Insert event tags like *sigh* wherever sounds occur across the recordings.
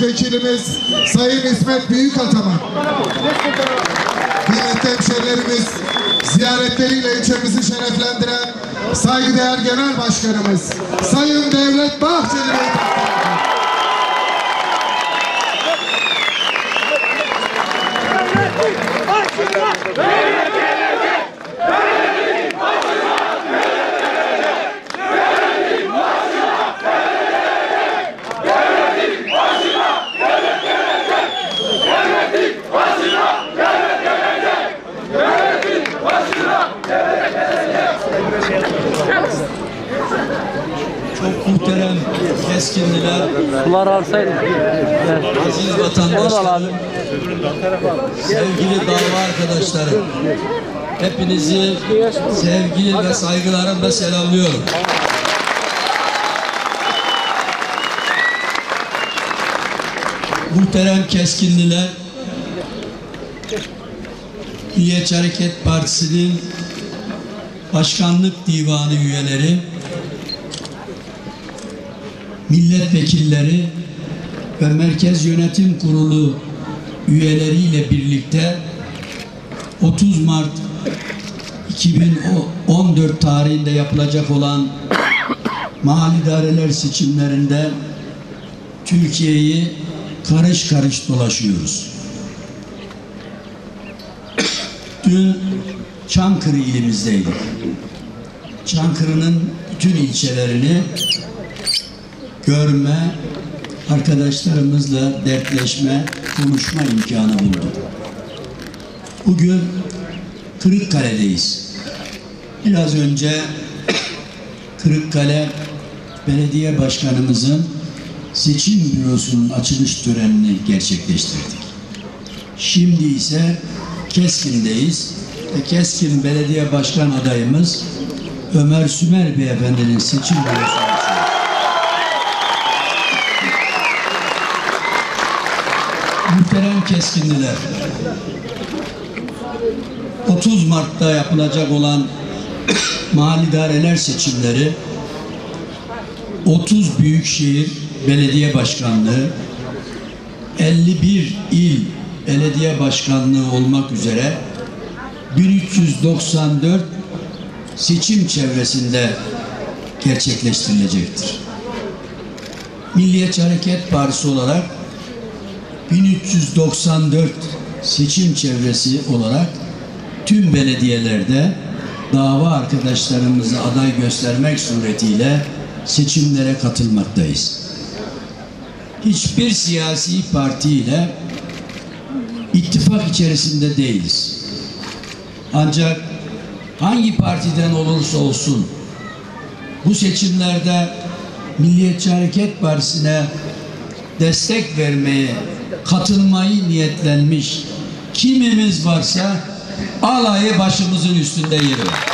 Milletvekilimiz Sayın İsmet Büyükataman. Kıymetli hemşerilerimiz ziyaretleriyle ilçemizi şereflendiren saygıdeğer Genel Başkanımız Sayın Devlet Bahçeli Bey. Çok muhterem keskinliler, Sular alsaydı. Evet. aziz Onu da al abi. sevgili dava arkadaşlarım, hepinizi sevgi ve saygılarımla selamlıyorum. Muhterem keskinliler, Milliyetçi Hareket Partisi'nin başkanlık divanı üyeleri, milletvekilleri ve Merkez Yönetim Kurulu üyeleriyle birlikte 30 Mart 2014 tarihinde yapılacak olan mahalli idareler seçimlerinde Türkiye'yi karış karış dolaşıyoruz. Dün Çankırı ilimizdeydik. Çankırı'nın bütün ilçelerini görme, arkadaşlarımızla dertleşme, konuşma imkanı bulduk. Bugün Kırıkkale'deyiz. Biraz önce Kırıkkale Belediye Başkanımızın seçim bürosunun açılış törenini gerçekleştirdik. Şimdi ise Keskin'deyiz ve Keskin Belediye Başkan adayımız Ömer Sümer Beyefendinin seçim bürosunu Muhterem keskinliler. 30 Mart'ta yapılacak olan *coughs* mahalli idareler seçimleri 30 büyükşehir belediye başkanlığı 51 il belediye başkanlığı olmak üzere 1394 seçim çevresinde gerçekleştirilecektir. Milliyetçi Hareket Partisi olarak 1394 seçim çevresi olarak tüm belediyelerde dava arkadaşlarımızı aday göstermek suretiyle seçimlere katılmaktayız. Hiçbir siyasi partiyle ittifak içerisinde değiliz. Ancak hangi partiden olursa olsun bu seçimlerde Milliyetçi Hareket Partisi'ne destek vermeye, katılmayı niyetlenmiş kimimiz varsa alayı başımızın üstünde yeri var.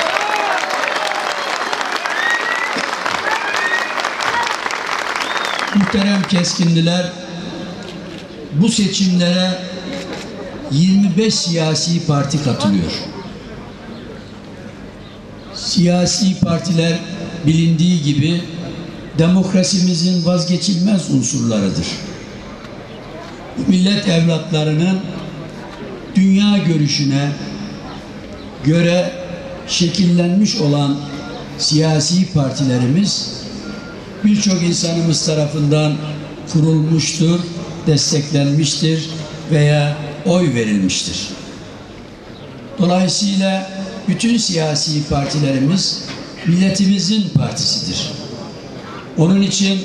Muhterem keskinliler bu seçimlere 25 siyasi parti katılıyor. Siyasi partiler bilindiği gibi demokrasimizin vazgeçilmez unsurlarıdır. Millet evlatlarının dünya görüşüne göre şekillenmiş olan siyasi partilerimiz birçok insanımız tarafından kurulmuştur, desteklenmiştir veya oy verilmiştir. Dolayısıyla bütün siyasi partilerimiz milletimizin partisidir. Onun için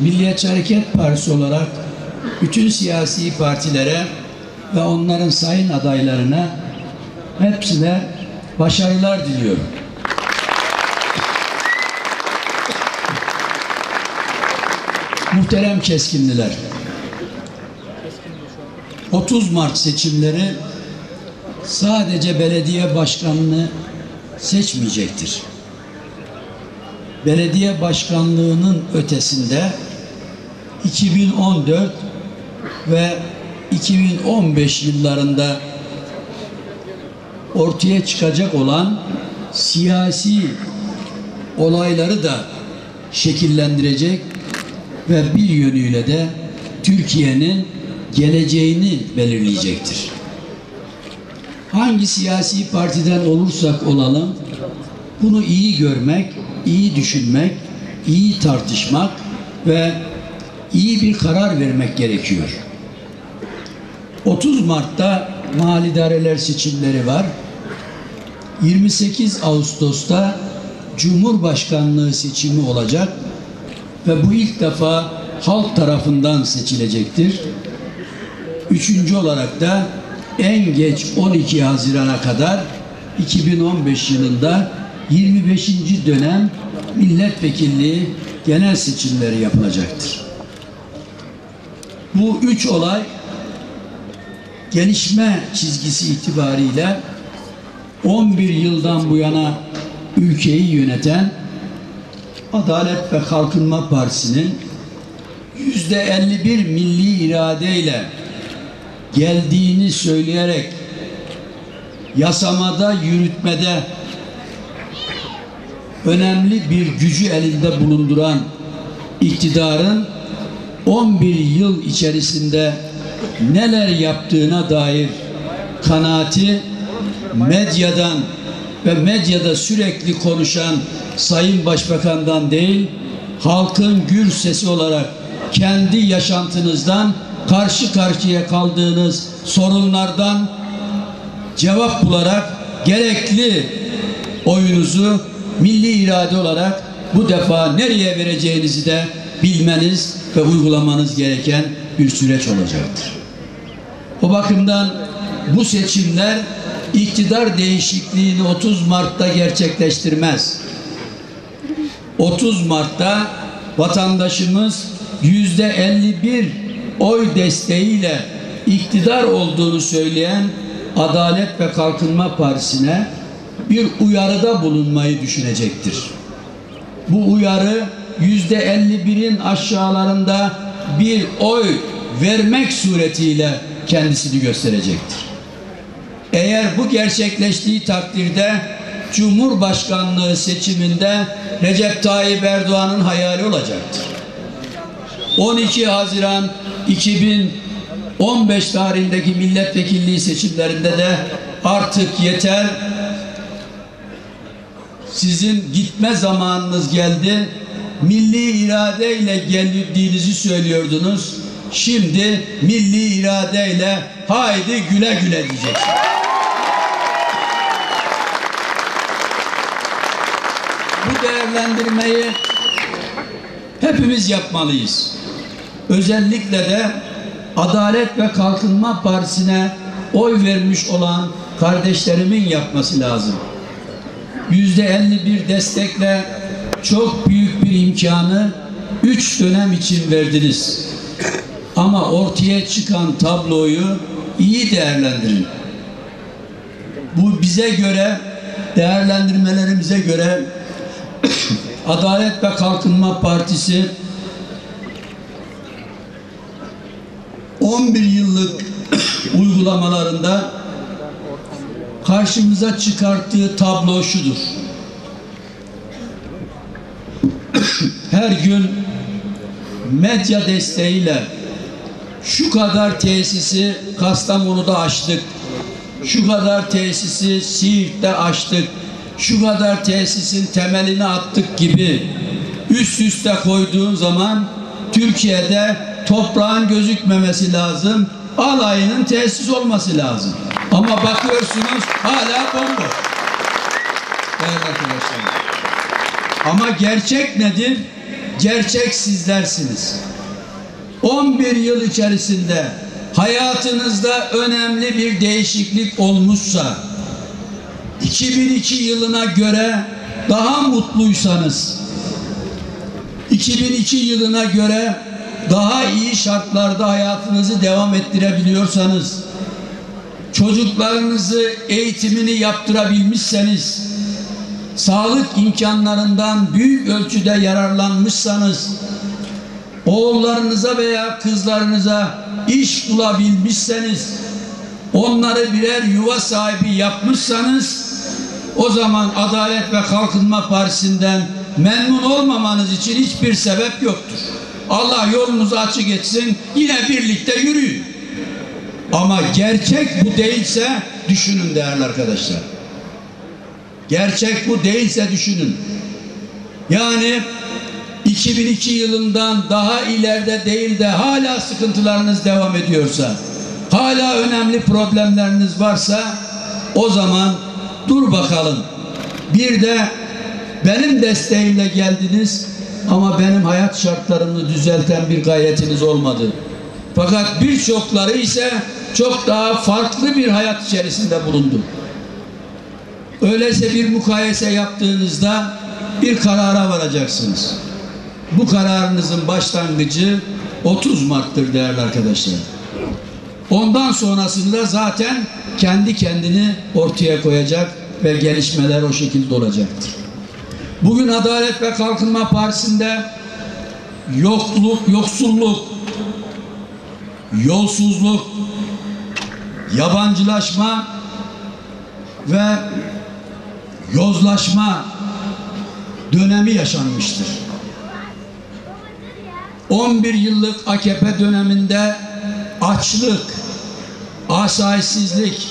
Milliyetçi Hareket Partisi olarak bütün siyasi partilere ve onların sayın adaylarına hepsine başarılar diliyorum. Muhterem keskinliler. 30 Mart seçimleri sadece belediye başkanını seçmeyecektir. Belediye başkanlığının ötesinde 2014 ve 2015 yıllarında ortaya çıkacak olan siyasi olayları da şekillendirecek ve bir yönüyle de Türkiye'nin geleceğini belirleyecektir. Hangi siyasi partiden olursak olalım bunu iyi görmek, iyi düşünmek, iyi tartışmak ve iyi bir karar vermek gerekiyor. 30 Mart'ta mahalli idareler seçimleri var. 28 Ağustos'ta Cumhurbaşkanlığı seçimi olacak ve bu ilk defa halk tarafından seçilecektir. Üçüncü olarak da en geç 12 Haziran'a kadar 2015 yılında 25. dönem milletvekilliği genel seçimleri yapılacaktır. Bu üç olay gelişme çizgisi itibariyle 11 yıldan bu yana ülkeyi yöneten Adalet ve Kalkınma Partisi'nin yüzde 51 milli iradeyle geldiğini söyleyerek yasamada, yürütmede önemli bir gücü elinde bulunduran iktidarın 11 yıl içerisinde neler yaptığına dair kanaati medyadan ve medyada sürekli konuşan Sayın Başbakan'dan değil, halkın gür sesi olarak kendi yaşantınızdan karşı karşıya kaldığınız sorunlardan cevap bularak gerekli oyunuzu milli irade olarak bu defa nereye vereceğinizi de bilmeniz ve uygulamanız gereken bir süreç olacaktır. O bakımdan bu seçimler iktidar değişikliğini 30 Mart'ta gerçekleştirmez. 30 Mart'ta vatandaşımız yüzde 51 oy desteğiyle iktidar olduğunu söyleyen Adalet ve Kalkınma Partisi'ne bir uyarıda bulunmayı düşünecektir. Bu uyarı yüzde 51'in aşağılarında bir oy vermek suretiyle kendisini gösterecektir. Eğer bu gerçekleştiği takdirde Cumhurbaşkanlığı seçiminde Recep Tayyip Erdoğan'ın hayali olacaktır. 12 Haziran 2015 tarihindeki milletvekilliği seçimlerinde de artık yeter sizin gitme zamanınız geldi. Milli iradeyle geldiğinizi söylüyordunuz. Şimdi milli iradeyle haydi güle güle diyeceksiniz. Bu değerlendirmeyi hepimiz yapmalıyız. Özellikle de Adalet ve Kalkınma Partisi'ne oy vermiş olan kardeşlerimin yapması lazım. Yüzde 51 destekle çok büyük bir imkanı üç dönem için verdiniz. Ama ortaya çıkan tabloyu iyi değerlendirin. Bu bize göre, değerlendirmelerimize göre *coughs* Adalet ve Kalkınma Partisi 11 yıllık *coughs* uygulamalarında karşımıza çıkarttığı tablo şudur. Her gün medya desteğiyle şu kadar tesisi Kastamonu'da açtık, şu kadar tesisi Siirt'te açtık, şu kadar tesisin temelini attık gibi üst üste koyduğun zaman Türkiye'de toprağın gözükmemesi lazım, alayının tesis olması lazım. Ama bakıyorsunuz hala bomboş. Değerli arkadaşlar. Ama gerçek nedir? Gerçek sizlersiniz. 11 yıl içerisinde hayatınızda önemli bir değişiklik olmuşsa 2002 yılına göre daha mutluysanız 2002 yılına göre daha iyi şartlarda hayatınızı devam ettirebiliyorsanız çocuklarınızı eğitimini yaptırabilmişseniz sağlık imkanlarından büyük ölçüde yararlanmışsanız oğullarınıza veya kızlarınıza iş bulabilmişseniz onları birer yuva sahibi yapmışsanız o zaman Adalet ve Kalkınma Partisi'nden memnun olmamanız için hiçbir sebep yoktur. Allah yolunuzu açık etsin. Yine birlikte yürüyün. Ama gerçek bu değilse düşünün değerli arkadaşlar. Gerçek bu değilse düşünün. Yani 2002 yılından daha ileride değil de hala sıkıntılarınız devam ediyorsa, hala önemli problemleriniz varsa o zaman dur bakalım. Bir de benim desteğimle geldiniz ama benim hayat şartlarımı düzelten bir gayretiniz olmadı. Fakat birçokları ise çok daha farklı bir hayat içerisinde bulundu. Öyleyse bir mukayese yaptığınızda bir karara varacaksınız. Bu kararınızın başlangıcı 30 Mart'tır değerli arkadaşlar. Ondan sonrasında da zaten kendi kendini ortaya koyacak ve gelişmeler o şekilde olacaktır. Bugün Adalet ve Kalkınma Partisi'nde yokluk, yoksulluk, yolsuzluk, yabancılaşma ve yozlaşma dönemi yaşanmıştır. 11 yıllık AKP döneminde açlık, asayişsizlik,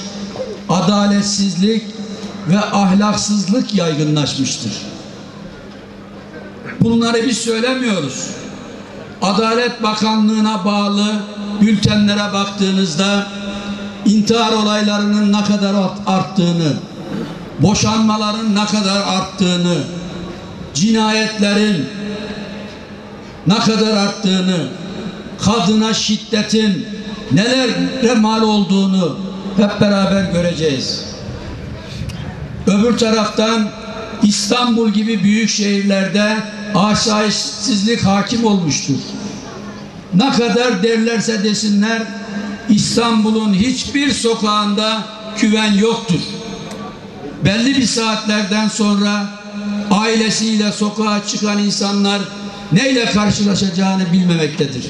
adaletsizlik ve ahlaksızlık yaygınlaşmıştır. Bunları biz söylemiyoruz. Adalet Bakanlığı'na bağlı bültenlere baktığınızda intihar olaylarının ne kadar arttığını, boşanmaların ne kadar arttığını, cinayetlerin ne kadar arttığını, kadına şiddetin nelere mal olduğunu hep beraber göreceğiz. Öbür taraftan İstanbul gibi büyük şehirlerde asayişsizlik hakim olmuştur. Ne kadar derlerse desinler İstanbul'un hiçbir sokağında güven yoktur. Belli bir saatlerden sonra ailesiyle sokağa çıkan insanlar neyle karşılaşacağını bilmemektedir.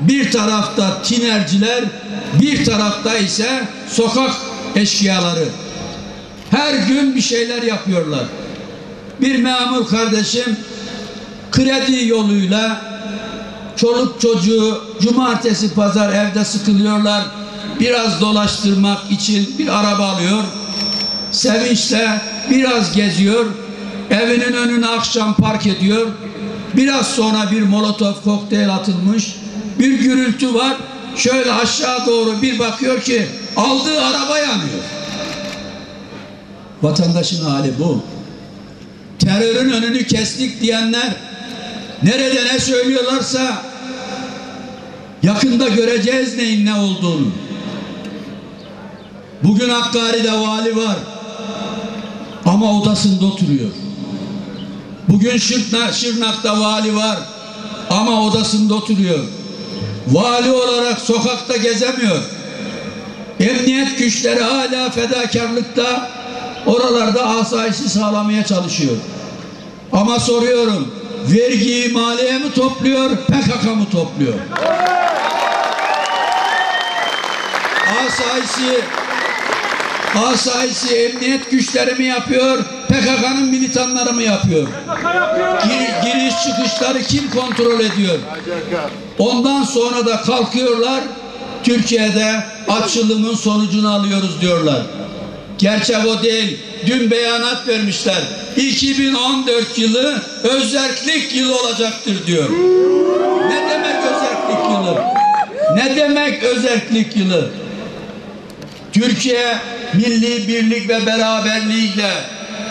Bir tarafta tinerciler, bir tarafta ise sokak eşkıyaları. Her gün bir şeyler yapıyorlar. Bir memur kardeşim kredi yoluyla çoluk çocuğu cumartesi pazar evde sıkılıyorlar. Biraz dolaştırmak için bir araba alıyor. Sevinçle biraz geziyor. Evinin önüne akşam park ediyor. Biraz sonra bir molotof kokteyl atılmış. Bir gürültü var. Şöyle aşağı doğru bir bakıyor ki aldığı araba yanıyor. Vatandaşın hali bu. Terörün önünü kestik diyenler nerede ne söylüyorlarsa yakında göreceğiz neyin ne olduğunu. Bugün Hakkari'de vali var ama odasında oturuyor. Bugün Şırnak, Şırnak'ta vali var ama odasında oturuyor. Vali olarak sokakta gezemiyor. Emniyet güçleri hala fedakarlıkta oralarda asayişi sağlamaya çalışıyor. Ama soruyorum vergiyi maliye mi topluyor PKK mı topluyor? Asayişi asayişi emniyet güçleri mi yapıyor PKK'nın militanları mı yapıyor? Gir, giriş çıkışları kim kontrol ediyor? Ondan sonra da kalkıyorlar Türkiye'de açılımın sonucunu alıyoruz diyorlar. Gerçek o değil. Dün beyanat vermişler. 2014 yılı özerklik yılı olacaktır diyor. Ne demek özerklik yılı? Ne demek özerklik yılı? Türkiye milli birlik ve beraberliğiyle,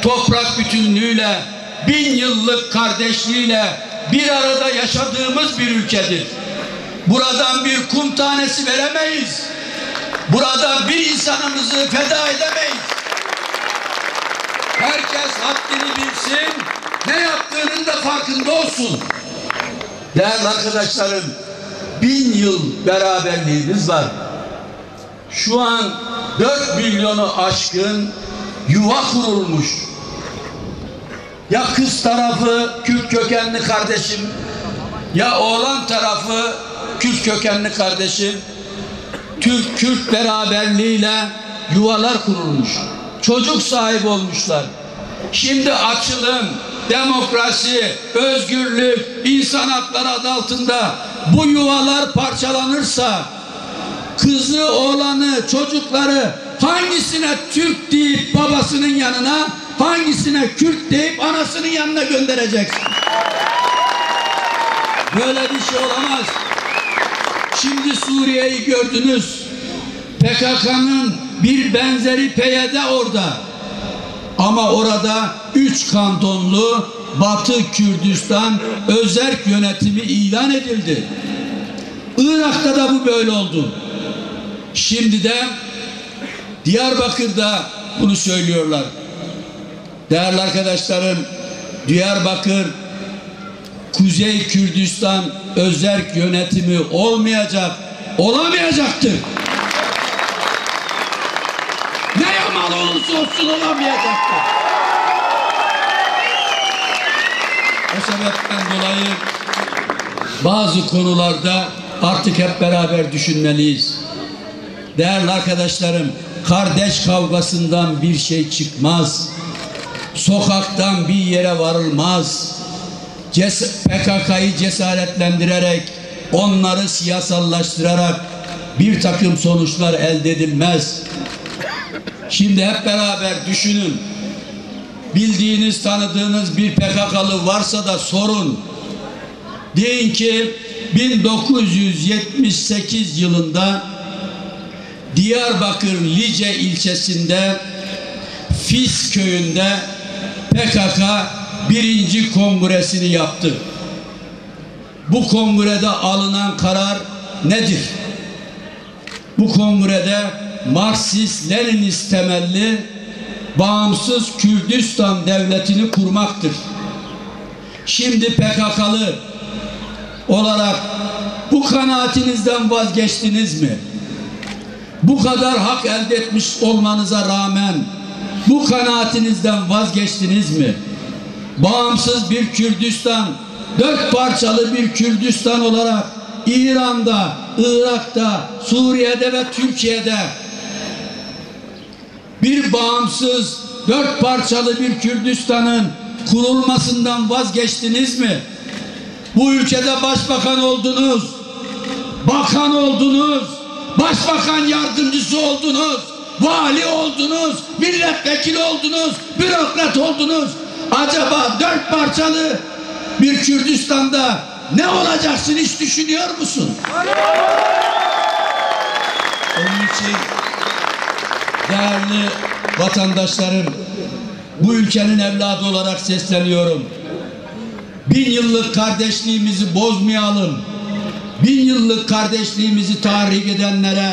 toprak bütünlüğüyle, bin yıllık kardeşliğiyle bir arada yaşadığımız bir ülkedir. Buradan bir kum tanesi veremeyiz. Burada bir insanımızı feda edemeyiz. Herkes haddini bilsin, ne yaptığının da farkında olsun. Değerli arkadaşlarım, bin yıl beraberliğimiz var. Şu an 4 milyonu aşkın yuva kurulmuş. Ya kız tarafı Kürt kökenli kardeşim, ya oğlan tarafı Kürt kökenli kardeşim, Türk-Kürt beraberliğiyle yuvalar kurulmuş. Çocuk sahibi olmuşlar. Şimdi açılım, demokrasi, özgürlük, insan hakları adı altında bu yuvalar parçalanırsa kızı, oğlanı, çocukları hangisine Türk deyip babasının yanına, hangisine Kürt deyip anasının yanına göndereceksin. Böyle bir şey olamaz. Şimdi Suriye'yi gördünüz. PKK'nın bir benzeri PYD orada. Ama orada üç kantonlu Batı Kürdistan özerk yönetimi ilan edildi. Irak'ta da bu böyle oldu. Şimdi de Diyarbakır'da bunu söylüyorlar. Değerli arkadaşlarım, Diyarbakır Kuzey Kürdistan özerk yönetimi olmayacak, olamayacaktır. Ne yamalı olursa olsun olamayacaktır. O sebepten dolayı bazı konularda artık hep beraber düşünmeliyiz. Değerli arkadaşlarım, kardeş kavgasından bir şey çıkmaz. Sokaktan bir yere varılmaz. Ces PKK'yı cesaretlendirerek, onları siyasallaştırarak bir takım sonuçlar elde edilmez. Şimdi hep beraber düşünün. Bildiğiniz, tanıdığınız bir PKK'lı varsa da sorun. Deyin ki 1978 yılında Diyarbakır Lice ilçesinde Fis köyünde PKK birinci kongresini yaptı. Bu kongrede alınan karar nedir? Bu kongrede Marksist Leninist temelli bağımsız Kürdistan devletini kurmaktır. Şimdi PKK'lı olarak bu kanaatinizden vazgeçtiniz mi? Bu kadar hak elde etmiş olmanıza rağmen bu kanaatinizden vazgeçtiniz mi? Bağımsız bir Kürdistan, dört parçalı bir Kürdistan olarak İran'da, Irak'ta, Suriye'de ve Türkiye'de bir bağımsız dört parçalı bir Kürdistan'ın kurulmasından vazgeçtiniz mi? Bu ülkede başbakan oldunuz, bakan oldunuz, başbakan yardımcısı oldunuz, vali oldunuz, milletvekili oldunuz, bürokrat oldunuz. Acaba dört parçalı bir Kürdistan'da ne olacaksın hiç düşünüyor musun? Onun için değerli vatandaşlarım, bu ülkenin evladı olarak sesleniyorum. Bin yıllık kardeşliğimizi bozmayalım. Bin yıllık kardeşliğimizi tahrik edenlere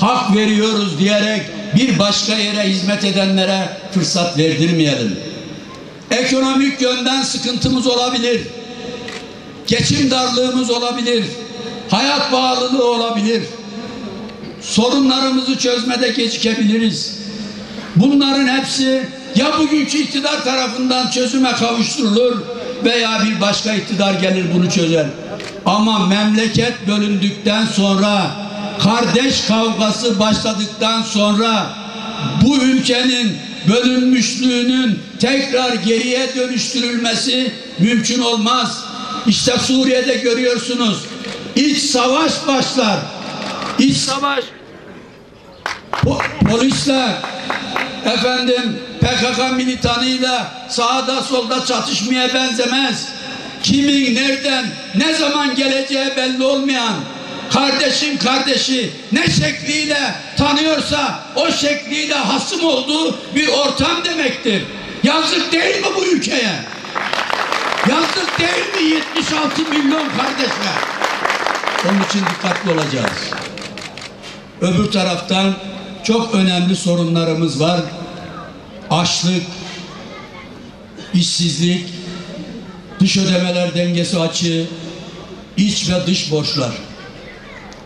hak veriyoruz diyerek bir başka yere hizmet edenlere fırsat verdirmeyelim. Ekonomik yönden sıkıntımız olabilir. Geçim darlığımız olabilir. Hayat bağlılığı olabilir. Sorunlarımızı çözmede gecikebiliriz. Bunların hepsi ya bugünkü iktidar tarafından çözüme kavuşturulur veya bir başka iktidar gelir bunu çözer. Ama memleket bölündükten sonra kardeş kavgası başladıktan sonra bu ülkenin bölünmüşlüğünün tekrar geriye dönüştürülmesi mümkün olmaz. İşte Suriye'de görüyorsunuz. İç savaş başlar. İç savaş Po- polisler efendim PKK militanıyla sağda solda çatışmaya benzemez. Kimin nereden ne zaman geleceği belli olmayan kardeşim kardeşi ne şekliyle tanıyorsa o şekliyle hasım olduğu bir ortam demektir. Yazık değil mi bu ülkeye? Yazık değil mi 76 milyon kardeşler? Onun için dikkatli olacağız. Öbür taraftan çok önemli sorunlarımız var. Açlık, işsizlik, dış ödemeler dengesi açığı, iç ve dış borçlar.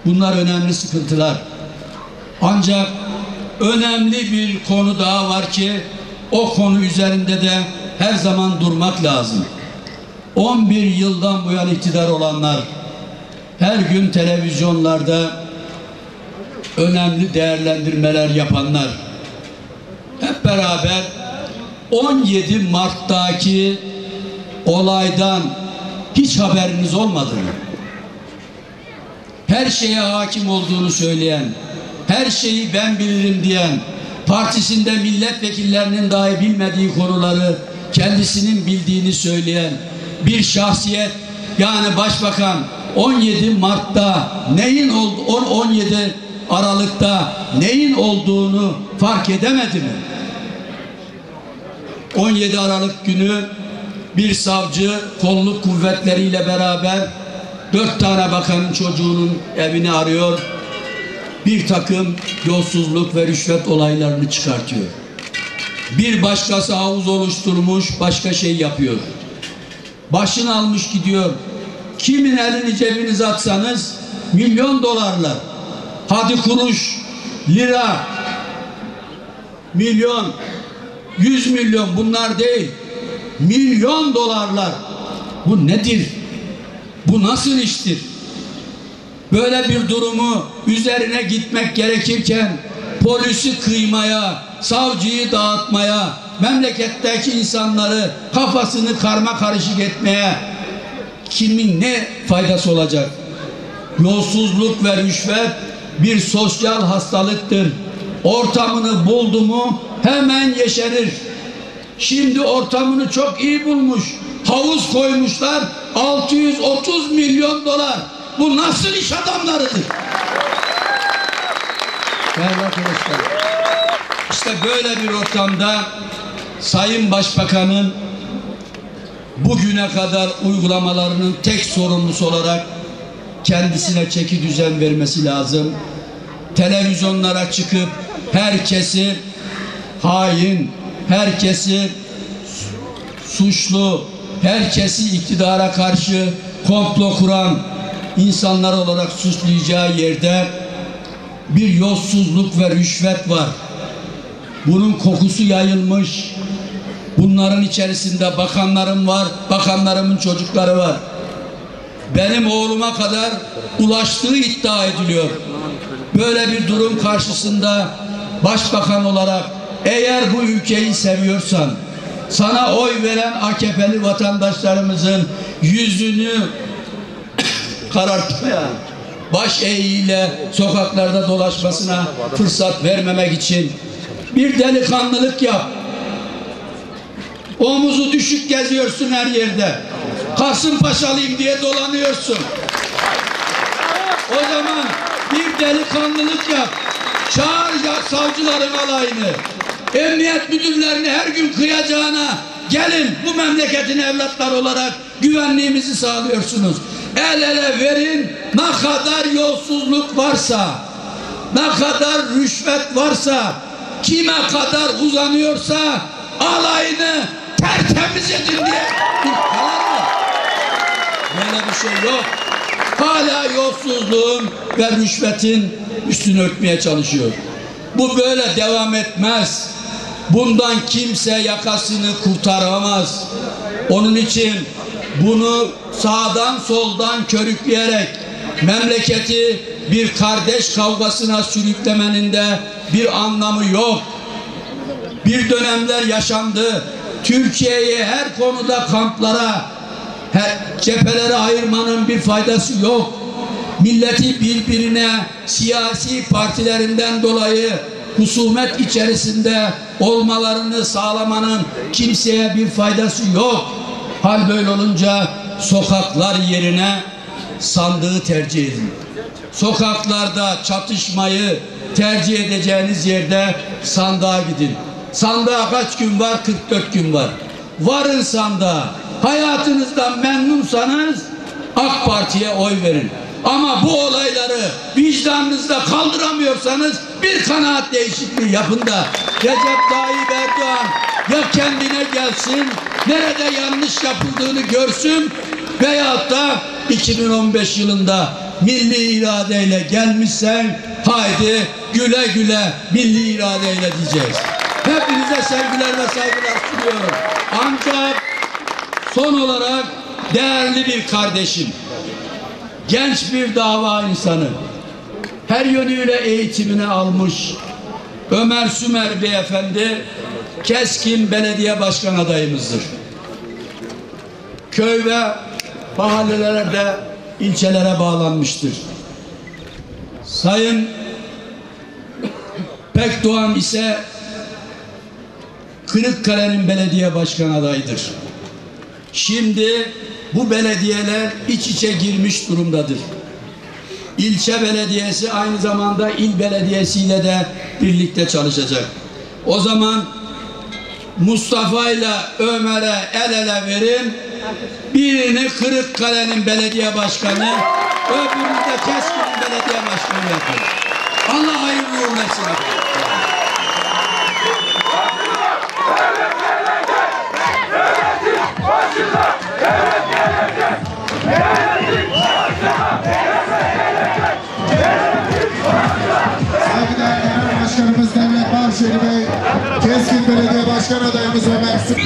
Bunlar önemli sıkıntılar. Ancak önemli bir konu daha var ki o konu üzerinde de her zaman durmak lazım. 11 yıldan bu yana iktidar olanlar her gün televizyonlarda önemli değerlendirmeler yapanlar hep beraber 17 Mart'taki olaydan hiç haberiniz olmadı mı? Her şeye hakim olduğunu söyleyen, her şeyi ben bilirim diyen, partisinde milletvekillerinin dahi bilmediği konuları kendisinin bildiğini söyleyen bir şahsiyet yani başbakan 17 Mart'ta neyin oldu 10 17 Aralık'ta neyin olduğunu fark edemedi mi? 17 Aralık günü bir savcı kolluk kuvvetleriyle beraber dört tane bakanın çocuğunun evini arıyor. Bir takım yolsuzluk ve rüşvet olaylarını çıkartıyor. Bir başkası havuz oluşturmuş, başka şey yapıyor. Başını almış gidiyor. Kimin elini cebinize atsanız milyon dolarlar. Hadi kuruş, lira, milyon, yüz milyon bunlar değil. Milyon dolarlar. Bu nedir? Bu nasıl iştir? Böyle bir durumu üzerine gitmek gerekirken polisi kıymaya, savcıyı dağıtmaya, memleketteki insanları kafasını karma karışık etmeye kimin ne faydası olacak? Yolsuzluk ve rüşvet bir sosyal hastalıktır. Ortamını buldu mu hemen yeşerir. Şimdi ortamını çok iyi bulmuş. Havuz koymuşlar 630 milyon dolar. Bu nasıl iş adamlarıdır? Değerli arkadaşlar. İşte böyle bir ortamda Sayın Başbakan'ın bugüne kadar uygulamalarının tek sorumlusu olarak kendisine çeki düzen vermesi lazım. Televizyonlara çıkıp herkesi hain, herkesi suçlu, herkesi iktidara karşı komplo kuran insanlar olarak suçlayacağı yerde bir yolsuzluk ve rüşvet var. Bunun kokusu yayılmış. Bunların içerisinde bakanlarım var, bakanlarımın çocukları var. Benim oğluma kadar ulaştığı iddia ediliyor. Böyle bir durum karşısında başbakan olarak eğer bu ülkeyi seviyorsan sana oy veren AKP'li vatandaşlarımızın yüzünü *coughs* karartmaya, baş eğiyle sokaklarda dolaşmasına fırsat vermemek için bir delikanlılık yap. Omuzu düşük geziyorsun her yerde. Kasımpaşalıyım diye dolanıyorsun. O zaman bir delikanlılık yap. Çağır ya savcıların alayını. Emniyet müdürlerini her gün kıyacağına gelin bu memleketin evlatları olarak güvenliğimizi sağlıyorsunuz. El ele verin ne kadar yolsuzluk varsa, ne kadar rüşvet varsa, kime kadar uzanıyorsa alayını tertemiz edin diye. Böyle bir şey yok. Hala yolsuzluğun ve rüşvetin üstünü örtmeye çalışıyor. Bu böyle devam etmez. Bundan kimse yakasını kurtaramaz. Onun için bunu sağdan soldan körükleyerek memleketi bir kardeş kavgasına sürüklemenin de bir anlamı yok. Bir dönemler yaşandı. Türkiye'yi her konuda kamplara, her cephelere ayırmanın bir faydası yok. Milleti birbirine siyasi partilerinden dolayı husumet içerisinde olmalarını sağlamanın kimseye bir faydası yok. Hal böyle olunca sokaklar yerine sandığı tercih edin. Sokaklarda çatışmayı tercih edeceğiniz yerde sandığa gidin. Sandığa kaç gün var? 44 gün var. Varın sandığa. Hayatınızdan memnunsanız AK Parti'ye oy verin. Ama bu olayları vicdanınızda kaldıramıyorsanız bir kanaat değişikliği yapın da Recep Tayyip Erdoğan ya kendine gelsin, nerede yanlış yapıldığını görsün veyahut da 2015 yılında milli iradeyle gelmişsen haydi güle güle milli iradeyle diyeceğiz. Hepinize sevgiler ve saygılar sunuyorum. Ancak son olarak değerli bir kardeşim, genç bir dava insanı, her yönüyle eğitimini almış Ömer Sümer Beyefendi keskin belediye başkan adayımızdır. köy ve mahallelere de ilçelere bağlanmıştır. Sayın Pekdoğan ise Kırıkkale'nin belediye başkan adayıdır. Şimdi bu belediyeler iç içe girmiş durumdadır. İlçe belediyesi aynı zamanda il belediyesiyle de birlikte çalışacak. O zaman Mustafa ile Ömer'e el ele verin. Birini Kırıkkale'nin belediye başkanı, öbürünü de Keskin'in belediye başkanı yapın. Allah hayırlı uğurlu Saygıdeğer Genel Başkanımız Devlet Bahçeli Bey, Keskin Belediye Başkan adayımız Ömer Sık.